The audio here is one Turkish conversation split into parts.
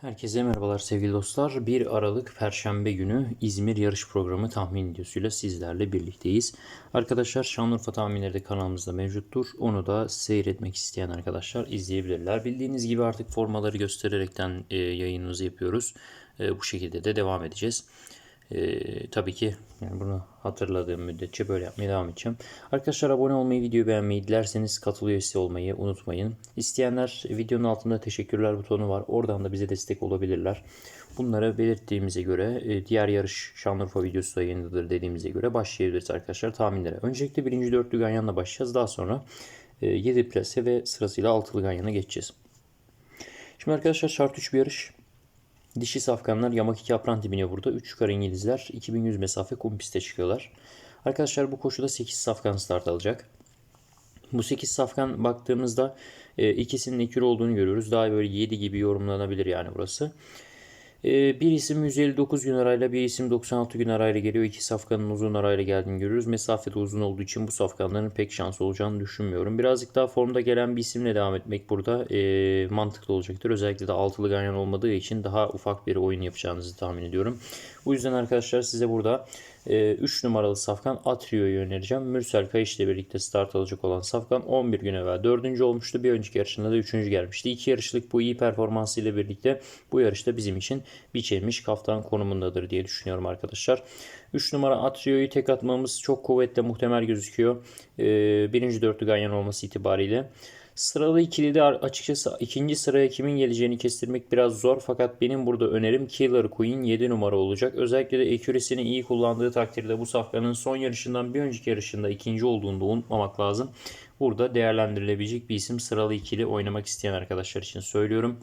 Herkese merhabalar sevgili dostlar. 1 Aralık Perşembe günü İzmir yarış programı tahmin videosuyla sizlerle birlikteyiz. Arkadaşlar Şanlıurfa tahminleri de kanalımızda mevcuttur. Onu da seyretmek isteyen arkadaşlar izleyebilirler. Bildiğiniz gibi artık formaları göstererekten e, yayınımızı yapıyoruz. E, bu şekilde de devam edeceğiz. Ee, tabii ki yani bunu hatırladığım müddetçe böyle yapmaya devam edeceğim. Arkadaşlar abone olmayı, videoyu beğenmeyi, dilerseniz katıl üyesi olmayı unutmayın. İsteyenler videonun altında teşekkürler butonu var. Oradan da bize destek olabilirler. Bunları belirttiğimize göre e, diğer yarış Şanlıurfa videosu da yayındadır dediğimize göre başlayabiliriz arkadaşlar tahminlere. Öncelikle birinci dörtlü ganyanla başlayacağız. Daha sonra 7 plase ve sırasıyla altılı ganyana geçeceğiz. Şimdi arkadaşlar şart 3 bir yarış. Dişi safkanlar yamak 2 apranti biniyor burada. 3 yukarı İngilizler 2100 mesafe kum piste çıkıyorlar. Arkadaşlar bu koşuda 8 safkan start alacak. Bu 8 safkan baktığımızda e, ikisinin ekür olduğunu görüyoruz. Daha böyle 7 gibi yorumlanabilir yani burası. Bir isim 159 gün arayla bir isim 96 gün arayla geliyor. İki safkanın uzun arayla geldiğini görüyoruz. Mesafe de uzun olduğu için bu safkanların pek şansı olacağını düşünmüyorum. Birazcık daha formda gelen bir isimle devam etmek burada e, mantıklı olacaktır. Özellikle de altılı ganyan olmadığı için daha ufak bir oyun yapacağınızı tahmin ediyorum. Bu yüzden arkadaşlar size burada 3 e, numaralı Safkan Atrio'yu önereceğim. Mürsel Kayış ile birlikte start alacak olan Safkan 11 gün evvel 4. olmuştu. Bir önceki yarışında da 3. gelmişti. 2 yarışlık bu iyi performansı ile birlikte bu yarışta bizim için biçilmiş kaftan konumundadır diye düşünüyorum arkadaşlar. 3 numara Atrio'yu tek atmamız çok kuvvetle muhtemel gözüküyor. E, birinci dörtlü ganyan olması itibariyle. Sıralı ikili de açıkçası ikinci sıraya kimin geleceğini kestirmek biraz zor. Fakat benim burada önerim Killer Queen 7 numara olacak. Özellikle de accuracy'ni iyi kullandığı takdirde bu safkanın son yarışından bir önceki yarışında ikinci olduğunu da unutmamak lazım. Burada değerlendirilebilecek bir isim sıralı ikili oynamak isteyen arkadaşlar için söylüyorum.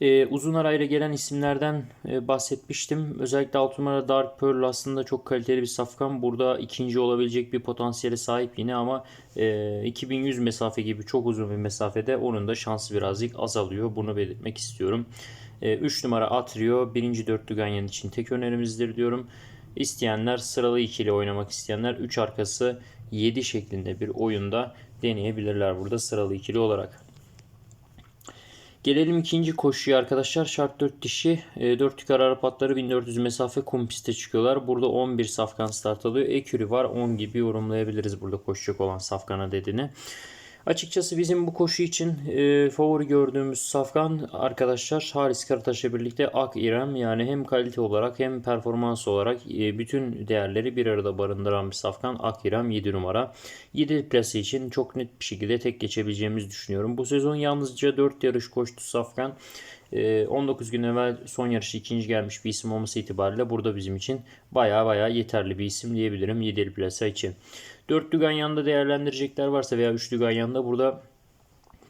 Ee, uzun arayla gelen isimlerden e, bahsetmiştim. Özellikle 6 numara Dark Pearl aslında çok kaliteli bir safkan. Burada ikinci olabilecek bir potansiyele sahip yine ama e, 2100 mesafe gibi çok uzun bir mesafede onun da şansı birazcık azalıyor. Bunu belirtmek istiyorum. 3 e, numara Atrio birinci dörtlü ganyan için tek önerimizdir diyorum. İsteyenler sıralı ikili oynamak isteyenler 3 arkası 7 şeklinde bir oyunda deneyebilirler burada sıralı ikili olarak. Gelelim ikinci koşuya arkadaşlar. Şart 4 dişi. 4 e, yukarı Arap atları 1400 mesafe kum piste çıkıyorlar. Burada 11 safkan start alıyor. Ekürü var 10 gibi yorumlayabiliriz burada koşacak olan safkana dediğini. Açıkçası bizim bu koşu için e, favori gördüğümüz safkan arkadaşlar Haris Karataş'la birlikte Ak İrem yani hem kalite olarak hem performans olarak e, bütün değerleri bir arada barındıran bir safkan Ak İrem 7 numara. 7 plası için çok net bir şekilde tek geçebileceğimizi düşünüyorum. Bu sezon yalnızca 4 yarış koştu safkan. 19 e, gün evvel son yarışı ikinci gelmiş bir isim olması itibariyle burada bizim için baya baya yeterli bir isim diyebilirim 7 plasa için. Dörtlü Ganyan'da değerlendirecekler varsa veya üçlü Ganyan'da burada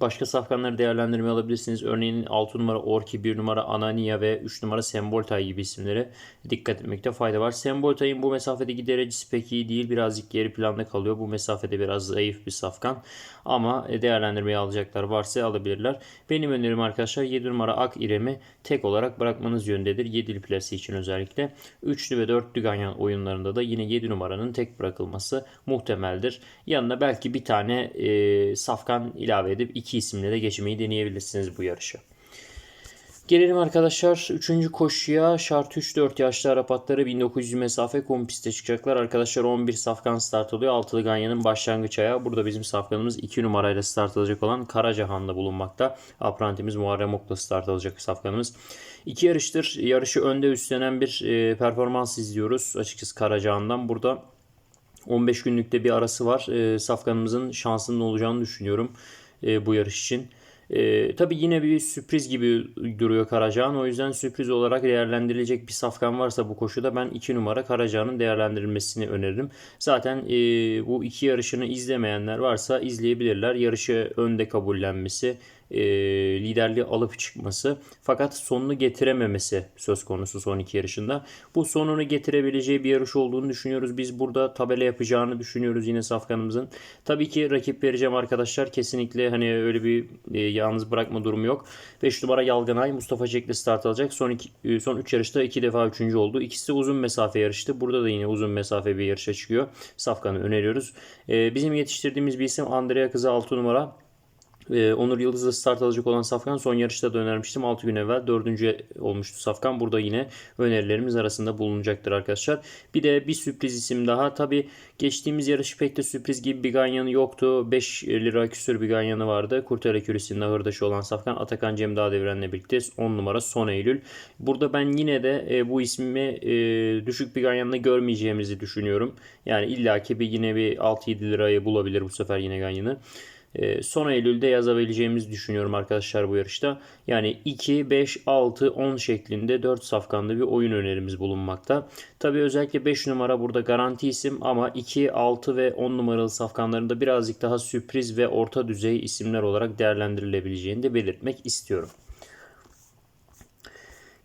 Başka safkanları değerlendirme alabilirsiniz. Örneğin 6 numara Orki, 1 numara Anania ve 3 numara Semboltay gibi isimlere dikkat etmekte fayda var. Semboltay'ın bu mesafedeki derecesi pek iyi değil. Birazcık geri planda kalıyor. Bu mesafede biraz zayıf bir safkan. Ama değerlendirmeye alacaklar varsa alabilirler. Benim önerim arkadaşlar 7 numara Ak İrem'i tek olarak bırakmanız yöndedir. 7'li plası için özellikle. 3'lü ve 4'lü ganyan oyunlarında da yine 7 numaranın tek bırakılması muhtemeldir. Yanına belki bir tane e, safkan ilave edip 2 isimle de geçmeyi deneyebilirsiniz bu yarışı. Gelelim arkadaşlar 3. koşuya şart 3-4 yaşlı Arap atları 1900 mesafe kum piste çıkacaklar. Arkadaşlar 11 safkan start oluyor. Altılı Ganyan'ın başlangıç ayağı. Burada bizim safkanımız 2 numarayla start alacak olan Karacahan'da bulunmakta. Aprantimiz Muharrem Ok'la start alacak safkanımız. İki yarıştır yarışı önde üstlenen bir e, performans izliyoruz. Açıkçası Karacahan'dan. Burada 15 günlükte bir arası var. E, safkanımızın şansının olacağını düşünüyorum e, bu yarış için. E, tabii yine bir sürpriz gibi duruyor Karacahan. O yüzden sürpriz olarak değerlendirilecek bir safkan varsa bu koşuda ben 2 numara Karacahan'ın değerlendirilmesini öneririm. Zaten e, bu iki yarışını izlemeyenler varsa izleyebilirler. Yarışı önde kabullenmesi e, liderliği alıp çıkması fakat sonunu getirememesi söz konusu son iki yarışında. Bu sonunu getirebileceği bir yarış olduğunu düşünüyoruz. Biz burada tabela yapacağını düşünüyoruz yine Safkan'ımızın. Tabii ki rakip vereceğim arkadaşlar. Kesinlikle hani öyle bir e, yalnız bırakma durumu yok. 5 numara Yalganay Mustafa Çekli start alacak. Son iki, e, son 3 yarışta 2 defa 3. oldu. İkisi uzun mesafe yarıştı. Burada da yine uzun mesafe bir yarışa çıkıyor. Safkan'ı öneriyoruz. E, bizim yetiştirdiğimiz bir isim Andrea Kızı 6 numara. Ee, Onur Yıldız'la start alacak olan Safkan son yarışta da önermiştim. 6 gün evvel 4. olmuştu Safkan. Burada yine önerilerimiz arasında bulunacaktır arkadaşlar. Bir de bir sürpriz isim daha. Tabi geçtiğimiz yarış pek de sürpriz gibi bir ganyanı yoktu. 5 lira küsür bir ganyanı vardı. Kurtara Kürisi'nin ahırdaşı olan Safkan Atakan Cem Dağdeviren'le birlikte 10 numara son Eylül. Burada ben yine de e, bu ismi e, düşük bir ganyanla görmeyeceğimizi düşünüyorum. Yani illaki bir yine bir 6-7 lirayı bulabilir bu sefer yine ganyanı. Ee, son Eylül'de yazabileceğimizi düşünüyorum arkadaşlar bu yarışta. Yani 2, 5, 6, 10 şeklinde 4 safkanlı bir oyun önerimiz bulunmakta. Tabi özellikle 5 numara burada garanti isim ama 2, 6 ve 10 numaralı safkanlarında birazcık daha sürpriz ve orta düzey isimler olarak değerlendirilebileceğini de belirtmek istiyorum.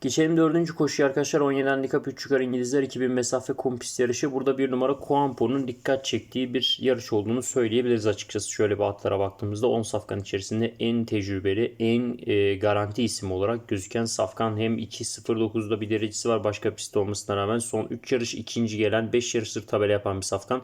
Geçelim dördüncü koşuya arkadaşlar. 17 handikap 3 yukarı İngilizler 2000 mesafe kompist yarışı. Burada bir numara Kuampo'nun dikkat çektiği bir yarış olduğunu söyleyebiliriz açıkçası. Şöyle bir atlara baktığımızda 10 safkan içerisinde en tecrübeli, en e, garanti isim olarak gözüken safkan. Hem 2.09'da bir derecesi var başka pist olmasına rağmen. Son 3 yarış ikinci gelen 5 yarıştır tabela yapan bir safkan.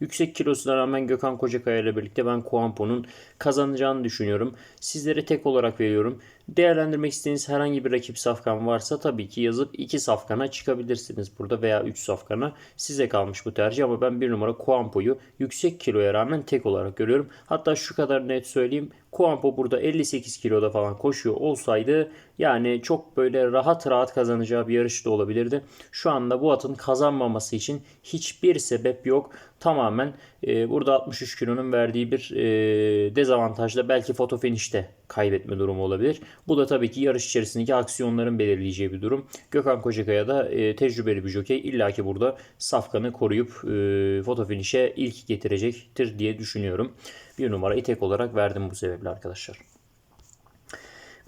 Yüksek kilosuna rağmen Gökhan Kocakaya ile birlikte ben Kuampo'nun kazanacağını düşünüyorum. Sizlere tek olarak veriyorum. Değerlendirmek istediğiniz herhangi bir rakip safkan varsa tabii ki yazıp 2 safkana çıkabilirsiniz burada veya 3 safkana. Size kalmış bu tercih ama ben bir numara Kuampo'yu yüksek kiloya rağmen tek olarak görüyorum. Hatta şu kadar net söyleyeyim. Kuampo burada 58 kiloda falan koşuyor olsaydı yani çok böyle rahat rahat kazanacağı bir yarış da olabilirdi. Şu anda bu atın kazanmaması için hiçbir sebep yok. Tamamen e, burada 63 kilonun verdiği bir e, dezavantajla belki foto finişte kaybetme durumu olabilir. Bu da tabii ki yarış içerisindeki aksiyonların belirleyeceği bir durum. Gökhan Kocakaya da e, tecrübeli bir jokey. İlla ki burada safkanı koruyup e, foto finişe ilk getirecektir diye düşünüyorum. Bir numara tek olarak verdim bu sebeple arkadaşlar.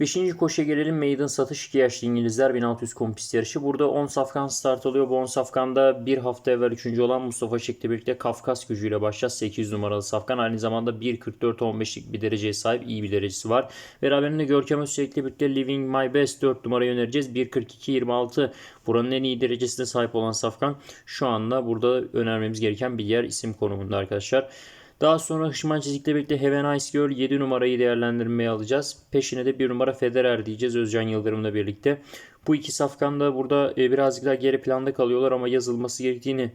Beşinci koşuya gelelim. Maiden satış 2 yaşlı İngilizler 1600 kompist yarışı. Burada 10 safkan start alıyor. Bu 10 safkanda bir hafta evvel 3. olan Mustafa Şek'le birlikte Kafkas gücüyle başlayacağız. 800 numaralı safkan. Aynı zamanda 1.44-15'lik bir dereceye sahip. iyi bir derecesi var. Beraberinde Görkem Özçelik'le birlikte Living My Best 4 numarayı önereceğiz. 1.42-26 buranın en iyi derecesine sahip olan safkan. Şu anda burada önermemiz gereken bir yer isim konumunda arkadaşlar. Daha sonra Hışman Çizik'le birlikte Have a Nice Girl 7 numarayı değerlendirmeye alacağız. Peşine de 1 numara Federer diyeceğiz Özcan Yıldırım'la birlikte. Bu iki safkan da burada e, birazcık daha geri planda kalıyorlar ama yazılması gerektiğini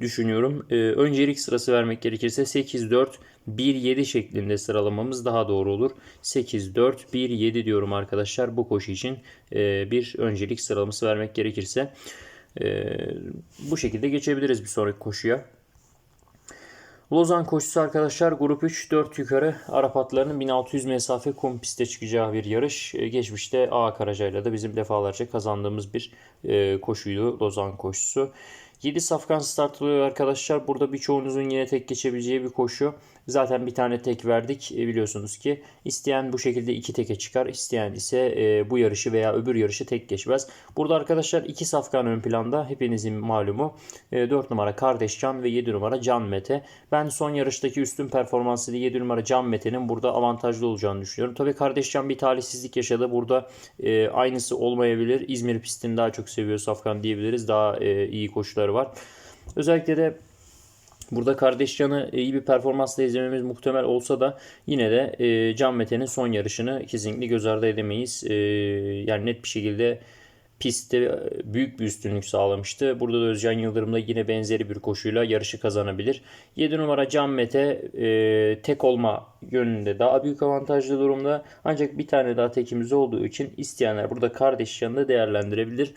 düşünüyorum. E, öncelik sırası vermek gerekirse 8-4 1-7 şeklinde sıralamamız daha doğru olur. 8-4 1-7 diyorum arkadaşlar bu koşu için e, bir öncelik sıralaması vermek gerekirse. Bu şekilde geçebiliriz bir sonraki koşuya. Lozan koşusu arkadaşlar grup 3 4 yukarı Arap atlarının 1600 mesafe kum piste çıkacağı bir yarış. Ee, geçmişte A Karaca'yla da bizim defalarca kazandığımız bir e, koşuydu Lozan koşusu. 7 safkan start alıyor arkadaşlar. Burada birçoğunuzun yine tek geçebileceği bir koşu. Zaten bir tane tek verdik e, biliyorsunuz ki. isteyen bu şekilde iki teke çıkar. isteyen ise e, bu yarışı veya öbür yarışı tek geçmez. Burada arkadaşlar iki safkan ön planda. Hepinizin malumu. E, 4 numara Kardeş Can ve 7 numara Can Mete. Ben son yarıştaki üstün performansıyla 7 numara Can Mete'nin burada avantajlı olacağını düşünüyorum. Tabi Kardeş Can bir talihsizlik yaşadı. Burada e, aynısı olmayabilir. İzmir pistini daha çok seviyor Safkan diyebiliriz. Daha iyi koşuları var. Özellikle de Burada kardeş Can'ı iyi bir performansla izlememiz muhtemel olsa da yine de e, Can Mete'nin son yarışını kesinlikle göz ardı edemeyiz. E, yani net bir şekilde pistte büyük bir üstünlük sağlamıştı. Burada da Özcan Yıldırım'da yine benzeri bir koşuyla yarışı kazanabilir. 7 numara Can Mete e, tek olma yönünde daha büyük avantajlı durumda. Ancak bir tane daha tekimiz olduğu için isteyenler burada kardeş Can'ı değerlendirebilir.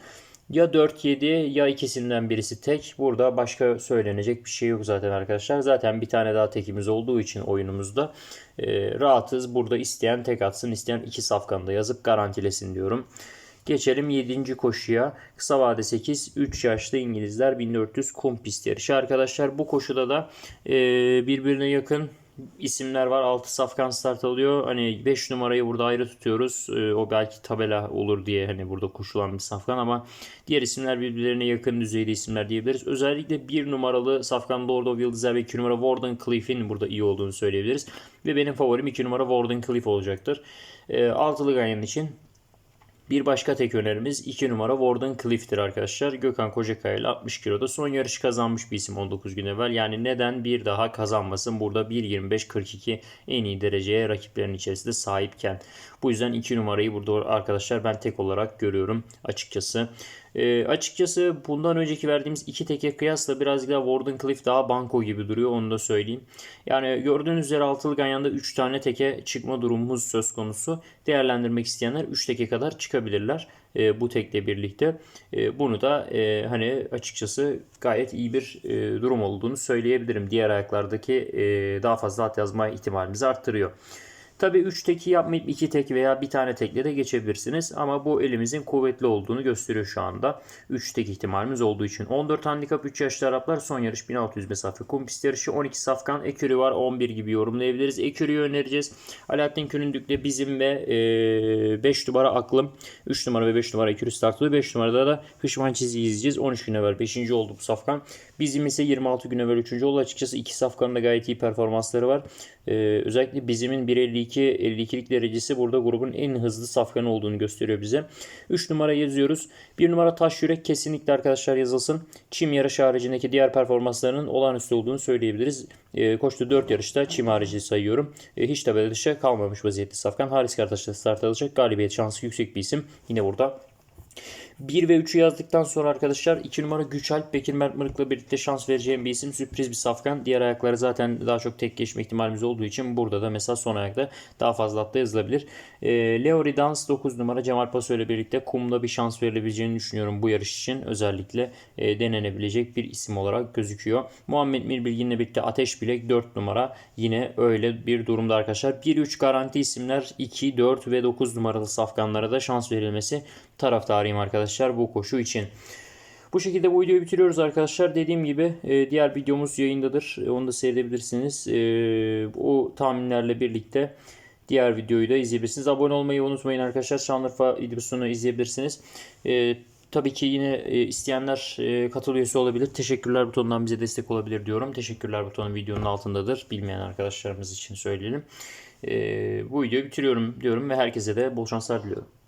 Ya 4-7 ya ikisinden birisi tek. Burada başka söylenecek bir şey yok zaten arkadaşlar. Zaten bir tane daha tekimiz olduğu için oyunumuzda e, rahatız. Burada isteyen tek atsın, isteyen iki safkanı yazıp garantilesin diyorum. Geçelim 7. koşuya. Kısa vade 8. 3 yaşlı İngilizler 1400 kum pist yarışı. Arkadaşlar bu koşuda da e, birbirine yakın isimler var. 6 safkan start alıyor. Hani 5 numarayı burada ayrı tutuyoruz. Ee, o belki tabela olur diye hani burada koşulan bir safkan ama diğer isimler birbirlerine yakın düzeyde isimler diyebiliriz. Özellikle 1 numaralı safkan Lord of Yıldızlar ve 2 numara Warden Cliff'in burada iyi olduğunu söyleyebiliriz. Ve benim favorim 2 numara Warden Cliff olacaktır. E, altılı ganyan için Bir başka tek önerimiz 2 numara Warden Cliff'tir arkadaşlar. Gökhan Kocakaya ile 60 kiloda son yarışı kazanmış bir isim 19 gün evvel. Yani neden bir daha kazanmasın? Burada 1.25-42 en iyi dereceye rakiplerin içerisinde sahipken. Bu yüzden 2 numarayı burada arkadaşlar ben tek olarak görüyorum açıkçası. E, açıkçası bundan önceki verdiğimiz iki teke kıyasla birazcık daha Warden Cliff daha banko gibi duruyor onu da söyleyeyim. Yani gördüğünüz üzere altılı ganyanda 3 tane teke çıkma durumumuz söz konusu. Değerlendirmek isteyenler 3 teke kadar çıkabilirler e, bu tekle birlikte. E, bunu da e, hani açıkçası gayet iyi bir e, durum olduğunu söyleyebilirim. Diğer ayaklardaki e, daha fazla at yazma ihtimalimizi arttırıyor. Tabii 3 teki yapmayıp 2 tek veya bir tane tekle de geçebilirsiniz. Ama bu elimizin kuvvetli olduğunu gösteriyor şu anda. 3 tek ihtimalimiz olduğu için. 14 handikap 3 yaşlı Araplar son yarış 1600 mesafe kum pist yarışı. 12 safkan ekürü var 11 gibi yorumlayabiliriz. Ekürüyü önereceğiz. Alaaddin Küründük'le bizim ve e, 5 numara aklım. 3 numara ve 5 numara ekürü startlı. 5 numarada da Hışman çizgi izleyeceğiz. 13 gün evvel 5. oldu bu safkan. Bizim ise 26 gün evvel 3. oldu. Açıkçası 2 safkanın da gayet iyi performansları var. E, özellikle bizimin 1.52 52-52'lik derecesi burada grubun en hızlı safkanı olduğunu gösteriyor bize. 3 numara yazıyoruz. 1 numara taş yürek kesinlikle arkadaşlar yazılsın. Çim yarış haricindeki diğer performanslarının olağanüstü olduğunu söyleyebiliriz. E, koştu 4 yarışta çim harici sayıyorum. E, hiç tabela dışı kalmamış vaziyette safkan. Haris Kartaş'ta start alacak. Galibiyet şansı yüksek bir isim. Yine burada 1 ve 3'ü yazdıktan sonra arkadaşlar 2 numara Güçalp Bekir Mert Mırık'la birlikte şans vereceğim bir isim. Sürpriz bir safkan. Diğer ayakları zaten daha çok tek geçme ihtimalimiz olduğu için burada da mesela son ayakta daha fazla hatta yazılabilir. E, Leo Ridans 9 numara Cemal Paso ile birlikte kumda bir şans verilebileceğini düşünüyorum bu yarış için. Özellikle e, denenebilecek bir isim olarak gözüküyor. Muhammed Mirbilgin'le birlikte Ateş Bilek 4 numara. Yine öyle bir durumda arkadaşlar. 1-3 garanti isimler 2, 4 ve 9 numaralı safkanlara da şans verilmesi taraftarıyım arkadaşlar bu koşu için. Bu şekilde bu videoyu bitiriyoruz arkadaşlar. Dediğim gibi e, diğer videomuz yayındadır. E, onu da seyredebilirsiniz. E, o tahminlerle birlikte diğer videoyu da izleyebilirsiniz. Abone olmayı unutmayın arkadaşlar. Şanlıurfa videosunu izleyebilirsiniz. Tabii ki yine isteyenler üyesi olabilir. Teşekkürler butonundan bize destek olabilir diyorum. Teşekkürler butonu videonun altındadır. Bilmeyen arkadaşlarımız için söyleyelim. Bu videoyu bitiriyorum diyorum ve herkese de bol şanslar diliyorum.